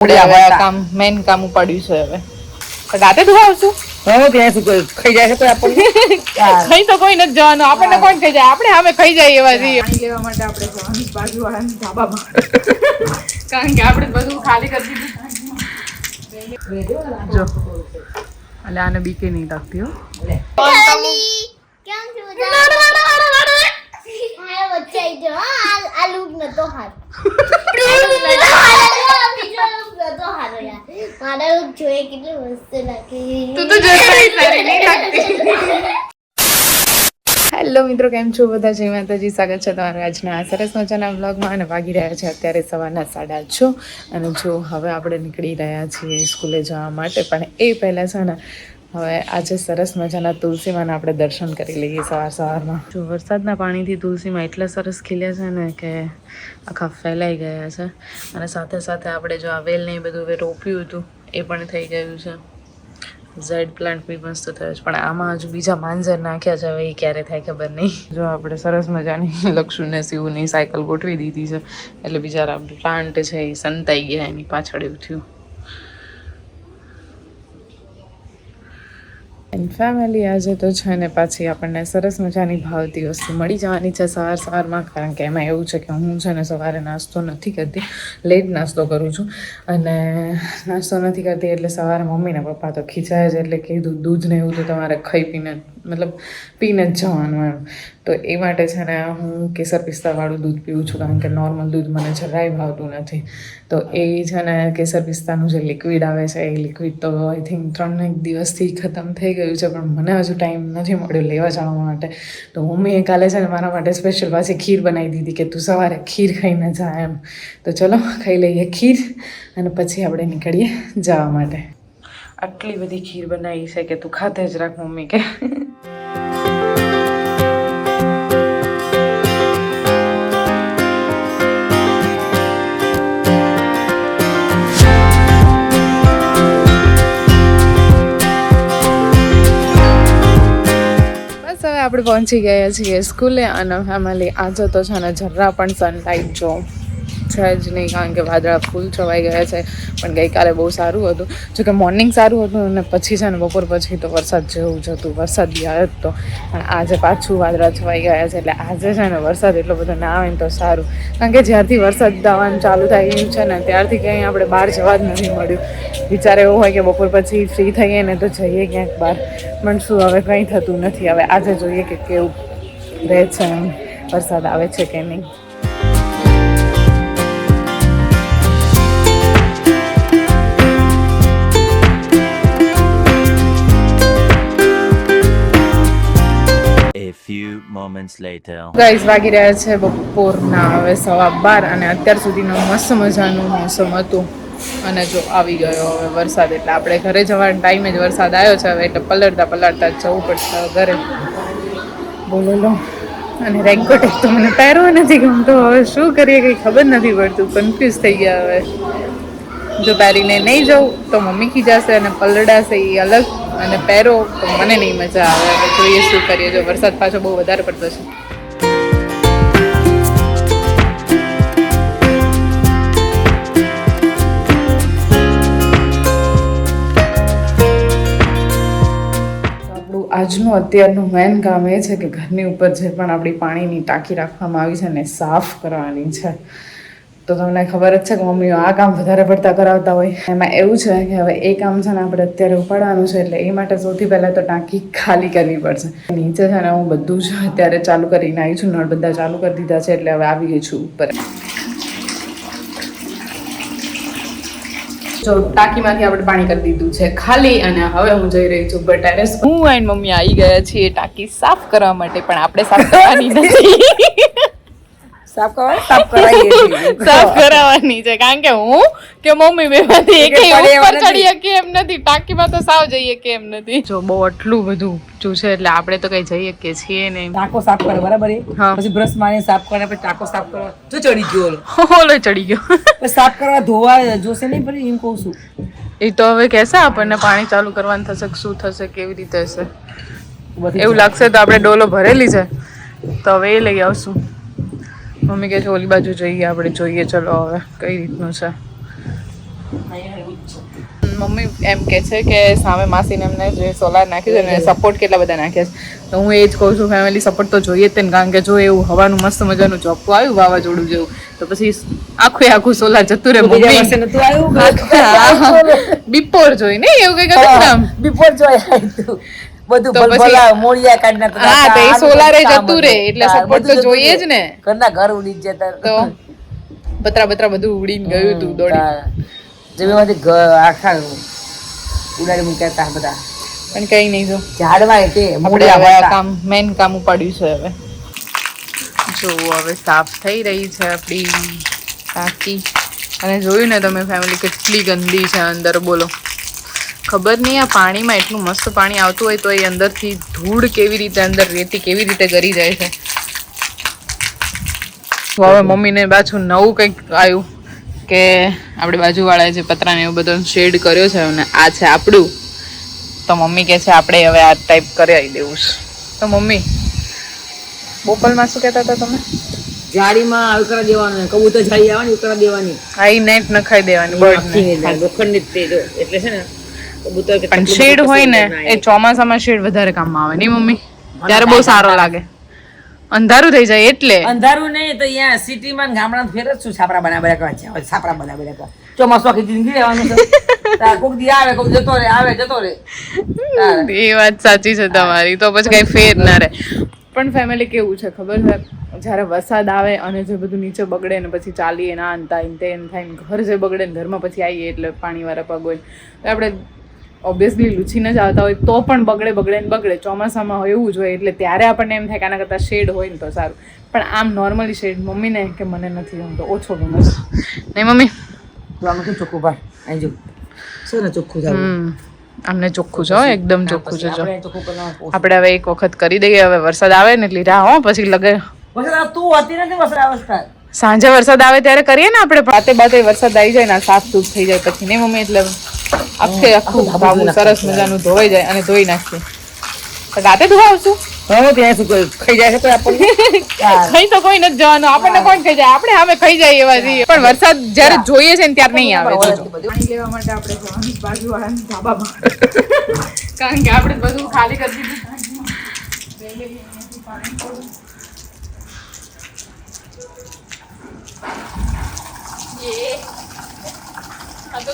કામ મેન કામ ઉપાડ્યું છે હવે. રાતે તું આવશું? હવે ત્યાં શું કર્યું ખાઈ જાય છે આપણને? ખાઈ તો કોઈ નથી જવાનું. આપણને કોણ ખાઈ જાય? આપણે સામે ખાઈ જાય એવા છીએ. પાણી લેવા માટે આપણે જવાનું બાજુ વાળાની ધાબામાં. કારણ કે આપણે બધું ખાલી કરી દીધું. જો. એટલે આને બીકે નહીં લાગતી હો. કેમ છું? આ નતો હારો બીજો look નતો હારો યાર મારા look જોઈએ કેટલું મસ્ત લાગે તું તો લાગતી. હેલો મિત્રો, કેમ છો બધા? જય માતાજી. સ્વાગત છે તમારું આજના સરસ મજાના વ્લોગમાં અને વાગી રહ્યા છે અત્યારે સવારના સાડા છ. અને જો હવે આપણે નીકળી રહ્યા છીએ સ્કૂલે જવા માટે, પણ એ પહેલાં છે ને, હવે આજે સરસ મજાના તુલસીમાંના આપણે દર્શન કરી લઈએ સવાર સવારમાં. જો વરસાદના પાણીથી તુલસીમાં એટલા સરસ ખીલ્યા છે ને કે આખા ફેલાઈ ગયા છે. અને સાથે સાથે આપણે જો આ વેલને એ બધું રોપ્યું હતું એ પણ થઈ ગયું છે. ઝેડ પ્લાન્ટ બી મસ્ત થયો છે. પણ આમાં હજુ બીજા માંજર નાખ્યા છે, હવે એ ક્યારે થાય ખબર નહીં. જો આપણે સરસ મજાની લક્ષુને શિવની સાયકલ ગોઠવી દીધી છે, એટલે બિચારા પ્લાન્ટ છે એ સંતાઈ ગયા એની પાછળ એવું થયું. એન્ડ ફેમિલી આજે તો છે ને પાછી આપણને સરસ મજાની ભાવતી વસ્તુ મળી જવાની છે સવાર સવારમાં, કારણ કે એમાં એવું છે કે હું છે ને સવારે નાસ્તો નથી કરતી લેટ નાસ્તો કરું છું. અને નાસ્તો નથી કરતી એટલે સવારે મમ્મીને પપ્પા તો ખીચાય જ, એટલે કીધું દૂધ ને એવું તો તમારે ખાઈ પીને મતલબ પીને જ જવાનું એમ. તો એ માટે છે ને હું કેસર પિસ્તાવાળું દૂધ પીવું છું કારણ કે નોર્મલ દૂધ મને જરાય ભાવતું નથી. તો એ છે ને કેસર પિસ્તાનું જે લિક્વિડ આવે છે, એ લિક્વિડ તો આઈ થિંક ત્રણ એક દિવસથી ખતમ થઈ ગયું છે, પણ મને હજુ ટાઈમ નથી મળ્યો લેવા જવા માટે. તો મમ્મીએ કાલે છે ને મારા માટે સ્પેશિયલ પાસે ખીર બનાવી દીધી કે તું સવારે ખીર ખાઈને જા એમ. તો ચલો ખાઈ લઈએ ખીર અને પછી આપણે નીકળીએ જવા માટે. આટલી બધી ખીર બનાવી છે કે તું ખાતે જ રાખ મમ્મી કે. આપણે પહોંચી ગયા છીએ સ્કૂલે અને ફેમિલી આજે તો છે ને જરા પણ સનલાઇટ જો. છે જ નહીં, કારણ કે વાદળા ફૂલ છવાઈ ગયા છે, પણ ગઈકાલે બહુ સારું હતું. જોકે મોર્નિંગ સારું હતું અને પછી છે ને બપોર પછી તો વરસાદ જેવું જ હતું, વરસાદ બી આવ્યો જ તો. પણ આજે પાછું વાદળા છવાઈ ગયા છે, એટલે આજે છે ને વરસાદ એટલો બધો ના આવે ને તો સારું. કારણ કે જ્યારથી વરસાદ આવવાનું ચાલુ થાય ગયું છે ને, ત્યારથી કંઈ આપણે બહાર જવા જ નથી મળ્યું. વિચાર એવો હોય કે બપોર પછી ફ્રી થઈએ ને તો જઈએ ક્યાંક બહાર. પણ શું, હવે કંઈ થતું નથી. હવે આજે જોઈએ કે કેવું રહે છે વરસાદ આવે છે કે નહીં. Moments later. ગાઈઝ વાગી રહ્યા છે બપોરના હવે સવા બાર અને અત્યાર સુધીનું મસ્ત મજાનું મોસમ હતું. અને જો આવી ગયો હવે વરસાદ, એટલે આપણે ઘરે જવાના ટાઈમે જ વરસાદ આવ્યો છે હવે, એટલે પલળતા પલળતા જવું પડશે ઘરે. બોલો લો. અને રેનકોટ તો મને પહેરવો નથી ગમતો, હવે શું કરીએ કંઈ ખબર નથી પડતું કન્ફ્યુઝ થઈ ગયા હવે. જો પહેરીને નહીં જવું તો મમ્મી ખીજાશે અને પલળાશે, એ અલગ અને પહેરો તો મને નહીં મજા આવે. હવે જોઈએ શું કરીએ. જો વરસાદ પાછો બહુ વધારે પડતો છે. આજનું અત્યારનું મેન કામ એ છે કે ઘરની ઉપર જે પણ આપણી પાણીની ટાંકી રાખવામાં આવી છે ને સાફ કરવાની છે. તો તમને ખબર જ છે કે મમ્મીઓ આ કામ વધારે પડતા કરાવતા હોય. એમાં એવું છે કે હવે એ કામ છે ને આપણે અત્યારે ઉપાડવાનું છે, એટલે એ માટે સૌથી પહેલાં તો ટાંકી ખાલી કરવી પડશે. નીચે છે ને હું બધું જ અત્યારે ચાલુ કરીને આવી છું, નળ બધા ચાલુ કરી દીધા છે, એટલે હવે આવી ગઈ છું ઉપર. જો, ટાંકીમાંથી આપણે પાણી કરી દીધું છે ખાલી, અને હવે હું જઈ રહી છું ટેરેસ હું એન્ડ મમ્મી આવી ગયા છીએ ટાંકી સાફ કરવા માટે, પણ આપણે સાફ કરવાની નથી. સાફ કરવા સાફ કરાવીએ સાફ કરાવવાની છે. કારણ કે હું કે મમ્મી બે માંથી એક ઉપર ચડી કે એમ નથી. ટાંકીમાં તો સાવ જઈએ કે એમ નથી. જો બહુ આટલું બધું ઊંચું છે એટલે આપણે તો કઈ જઈએ કે છીએ નહીં. ટાંકો સાફ કરે બરાબર પછી બ્રશ મારીને સાફ કરે પછી ટાંકો સાફ કરવા જો ચડી ગયો ઓલો. ઓલો ચડી ગયો. સાફ કરવા ધોવા જોશે નહીં પણ એમ કહું છું. એ તો હવે કહેશે આપણને પાણી ચાલુ કરવાનું થશે શું થશે કેવી રીતે હશે. એવું લાગશે તો આપણે ડોલો ભરેલી છે. તો હવે એ લઈ આવશું. મમ્મી કહે છે ઓલી બાજુ જઈએ આપણે જોઈએ ચલો હવે કઈ રીતનું છે. મમ્મી એમ કે છે કે સામે માસીને એમને જે સોલાર નાખ્યું છે ને સપોર્ટ કેટલા બધા નાખ્યા છે. તો હું એ જ કહું છું ફેમિલી સપોર્ટ તો જોઈએ જ તેને કારણ કે જો એવું હવાનું મસ્ત મજાનું ચોખ્ખું આવ્યું વાવાઝોડું જેવું. તો પછી આખું આખું સોલાર જતું રહે મમ્મી. બિપોર જોઈ ને એવું કઈ બિફોર જોઈ બધું ભલભલા મોળિયા કાઢી નાખતા હા, તો એ સોલારે જતું રહે, એટલે સપોર્ટ તો જોઈએ જ ને. ઘરના ઘર ઉડી જ જતા. તો બતરા બતરા બધું ઉડીને ગયું તું દોડી. જમીનમાંથી આખા ઉડાડી મૂક્યા હતા બધા. પણ કઈ નહીં જો. ઝાડવા એટલે આપણે હવે કામ મેન કામ ઉપાડ્યું છે હવે. જો હવે સાફ થઈ રહી છે આપણી ટાંકી. અને જોયું ને તમે ફેમિલી કેટલી ગંદી છે અંદર બોલો. ખબર નહીં આ પાણીમાં એટલું મસ્ત પાણી આવતું હોય તો એ અંદરથી ધૂળ કેવી રીતે અંદર રેતી કેવી રીતે ગરી જાય છે. હવે મમ્મીને પાછું નવું કંઈક આવ્યું કે આપણે બાજુવાળાએ જે પતરાને એવું બધો શેડ કર્યો છે અને આ છે આપણું. તો મમ્મી કહે છે આપણે હવે આ ટાઈપ કરાવી દેવું છે. તો મમ્મી બોપલમાં શું કહેતા હતા તમે? જાળીમાં કરા દેવાનું કબૂતર જાળી આવવાની ઉતરા દેવાની. હા ઈ નેટ નખાઈ દેવાની બર્ડ લોખંડની એટલે છે ને કબૂતર પણ શેડ હોય ને એ ચોમાસામાં શેડ વધારે કામમાં આવે. નહીં મમ્મી? ત્યારે બહુ સારો લાગે. અંધારું થઈ જાય એટલે. અંધારું નહીં તો અહીંયા સિટીમાં ગામડામાં ફેર જ શું છાપરા બનાવ્યા કરવા છાપરા બનાવ્યા કરવા. ચોમાસું આખી જિંદગી રહેવાનું છે. કોક દી આવે કોક જતો રહે આવે જતો રહે. એ વાત સાચી છે તમારી. તો પછી કઈ ફેર ના રહે. પણ ફેમિલી કેવું છે ખબર છે? જ્યારે વરસાદ આવે અને જે બધું નીચે બગડે ને પછી ચાલીએ ના અંતા તે થાય ઘર જે બગડે ને ઘરમાં પછી આવીએ એટલે પાણીવાળા પગ હોય. તો આપણે ઓબ્વિયસલી લૂછીને જ આવતા હોય તો પણ બગડે બગડે ને બગડે. ચોમાસામાં હોય એવું જ હોય એટલે ત્યારે આપણને એમ થાય કે આના કરતાં શેડ હોય ને તો સારું. પણ આમ નોર્મલી શેડ મમ્મીને કે મને નથી ગમતો ઓછો ગમે છે. નહીં મમ્મી? આમાં ચોખ્ખું ભાઈ? અહીં જો છે ને ચોખ્ખું થાય? હમ અમને ચોખ્ખું છે હો, એકદમ ચોખ્ખું છે જો આપણે હવે એક વખત કરી દઈએ હવે વરસાદ આવે ને એટલે રાહ હો પછી લગે. તું હતી નથી વરસાદ અવસ્થા સાંજે વરસાદ આવે ત્યારે કરીએ ને આપણે બાતે બાતે વરસાદ આવી જાય ને સાફ સૂફ થઈ જાય પછી. નહીં મમ્મી એટલે આખે આખું ભાવું સરસ મજાનું ધોવાઈ જાય અને ધોઈ નાખીએ રાતે ધોવાવશું હવે ત્યાં શું? ખાઈ જાય છે કોઈ આપણને? ખાઈ તો કોઈ નથી જવાનું. આપણને કોણ ખાઈ જાય? આપણે અમે ખાઈ જાય એવા છીએ. પણ વરસાદ જ્યારે જોઈએ છે ને ત્યારે નહીં આવે. પાણી લેવા માટે આપણે જવાનું બાજુવાળાના ધાબામાં. કારણ કે આપણે બધું ખાલી કરી દીધું તો જોરદાર તો સામે આવ્યો છે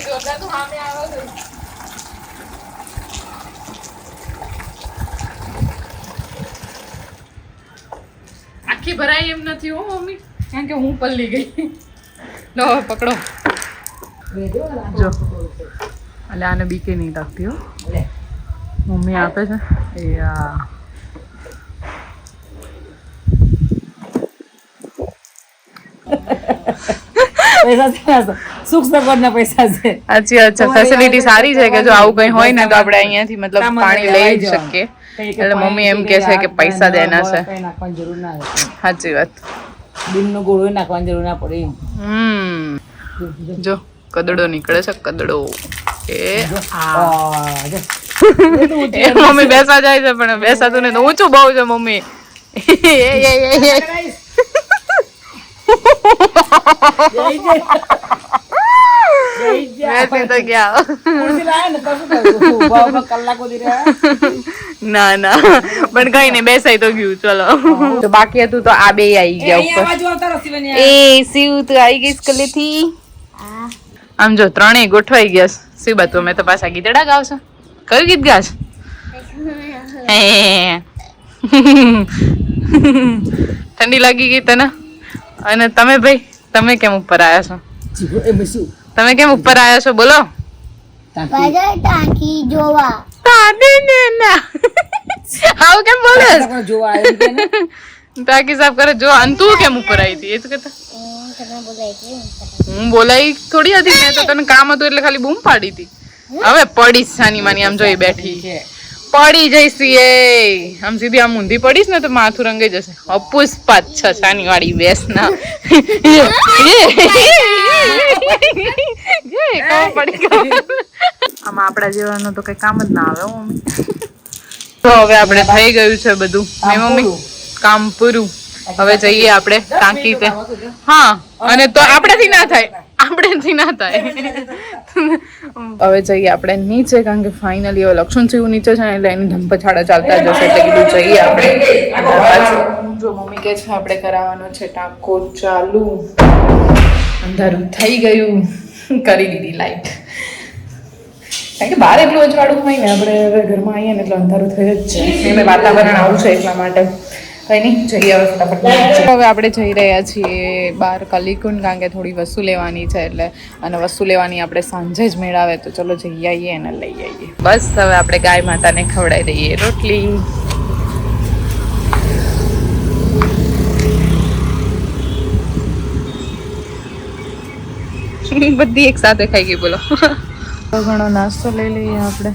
આખી ભરાય એમ નથી હો મમ્મી. કારણ કે હું પલ્લી ગઈ. લો પકડો. જો. એટલે આને બીકે નહીં લાગતી હો. મમ્મી આપે છે. એ આ. પૈસા છે. સુખ સગવડ ના પૈસા છે. અચ્છા અચ્છા ફેસિલિટી સારી છે કે જો આવું કઈ હોય ને તો આપણે અહીંયાથી મતલબ પાણી લઈ શકીએ. એટલે મમ્મી એમ કે છે કે પૈસા દેના છે. નાખવાની જરૂર ના સાચી વાત. દિનનો ગોળો નાખવાની જરૂર ના પડે હમ. જો કદડો નીકળે છે કદડો. એ મમ્મી બેસા જાય છે પણ બેસાતું ને તો ઊંચું બહુ છે મમ્મી એ, એ, એ, એ. જઈ જઈ. જઈ જા. બેસી તો ગયા ખુરશી લાવે ને તો. ના ના પણ કઈ નહીં બેસાઈ તો ગયું ચલો તો બાકી હતું તો આ બે આવી એ ગયા ઉપર. એ શિવ તું આવી ગઈ સ્કલેથી આમ જો ત્રણેય ગોઠવાઈ ગયા. શિવ બા અમે તો પાછા ગીતડા ગાવશો કયું ગીત ગાશ. ઠંડી લાગી ગઈ તને અને તમે ભાઈ તમે કેમ ઉપર આવ્યા છો જીગો, એ મેં શું? તમે કેમ ઉપર આવ્યા છો બોલો તાકી. બધા ટાંકી જોવા દાદી ને ના આવું કેમ બોલે આપણે જોવા આવ્યું કે ને? ટાંકી સાફ કરે જો અને તું કેમ ઉપર આવી હતી એ તો કહેતા હું તમે બોલાય છે હું બોલાઈ થોડી હતી મેં તો તને કામ હતું એટલે ખાલી બૂમ પાડી હતી હવે પડીશ સાની માની આમ જોઈ બેઠી છે. પડી જઈશ એ આમ સીધી આમ ઊંધી પડીશ ને તો માથું રંગે જશે અપુષ્પા છ છાની વાળી બેસ ના આમાં આપણા જેવાનું તો કઈ કામ જ ના આવે મમ્મી તો હવે આપણે થઈ ગયું છે બધું નહીં મમ્મી કામ પૂરું હવે જઈએ આપણે ટાંકી હા અને તો આપણાથી ના થાય આપણેથી ના થાય હવે જઈએ આપણે નીચે, કારણ કે ફાઇનલી હવે લક્ષ્મણ સિંહ નીચે છે એટલે એની ધમપછાડા ચાલતા જશે એટલે કીધું જઈએ આપણે. જો મમ્મી કે છે આપણે કરાવવાનો છે ટાંકો, ચાલુ. અંધારું થઈ ગયું. કરી દીધી લાઈટ કારણ કે બહાર એટલું અજવાળું હોય ને, આપણે હવે ઘરમાં આવીએ ને એટલે અંધારું થઈ જ છે વાતાવરણ આવું છે એટલા માટે. કંઈ નહીં જઈએ હવે ફટાફટ. હવે આપણે જઈ રહ્યા છીએ બહાર કલીકુંડ કારણ કે થોડી વસ્તુ લેવાની છે એટલે અને વસ્તુ લેવાની આપણે સાંજે જ મેળાવે તો ચલો જઈ આવીએ અને લઈ આવીએ બસ હવે આપણે ગાય માતાને ખવડાવી દઈએ. રોટલી. બધી એક સાથે ખાઈ ગઈ બોલો. ઘણો નાસ્તો લઈ લઈએ આપણે.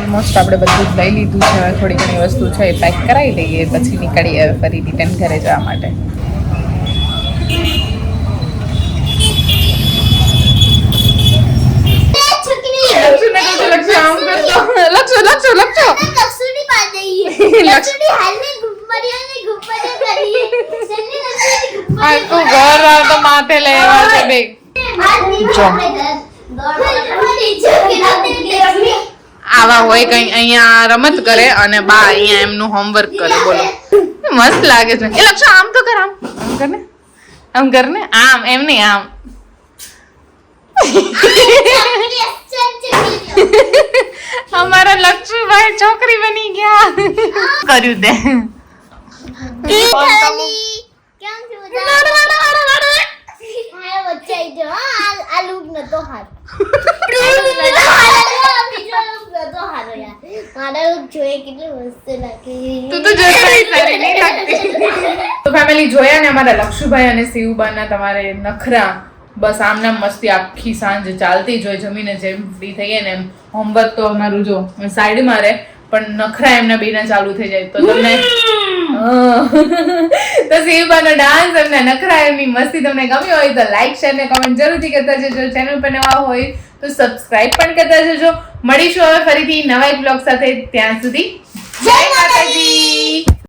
ઓલમોસ્ટ આપણે બધું જ લઈ લીધું છે હવે થોડી ઘણી વસ્તુ છે એ પેક કરાવી લઈએ પછી નીકળીએ ફરી રિટર્ન ઘરે જવા માટે ઘર તો માથે લેવા છે બે જો. આવા હોય કઈ અહીંયા રમત કરે અને બા અહીંયા એમનું હોમવર્ક કરે બોલો. મસ્ત લાગે છે. એ લક્ષુ આમ તો કર આમ. આમ કર ને. આમ કર ને. આમ એમ નહીં આમ. અમારા લક્ષ્મીભાઈ છોકરી બની ગયા. કર્યું તે. તું તો જોઈ સારી જોયા ને અમારા લક્ષુભાઈ અને શિવબાના તમારે નખરા, બસ આમના મસ્તી આખી સાંજ ચાલતી જ હોય, જમીને જેમ ફ્રી થઈએ ને એમ હોમવર્ક તો અમારું જો સાઈડમાં રહે, પણ નખરા એમના બેના ચાલુ થઈ જાય તો તમને. તો શિવબાનો ડાન્સ એમના નખરા એમની મસ્તી તમને ગમી હોય તો લાઈક શેર ને કમેન્ટ જરૂરથી કરતા જજો ચેનલ પર નવા હોય તો સબસ્ક્રાઇબ પણ કરતા જજો. મળીશું હવે ફરીથી નવા એક બ્લોગ સાથે ત્યાં સુધી. જય માતાજી!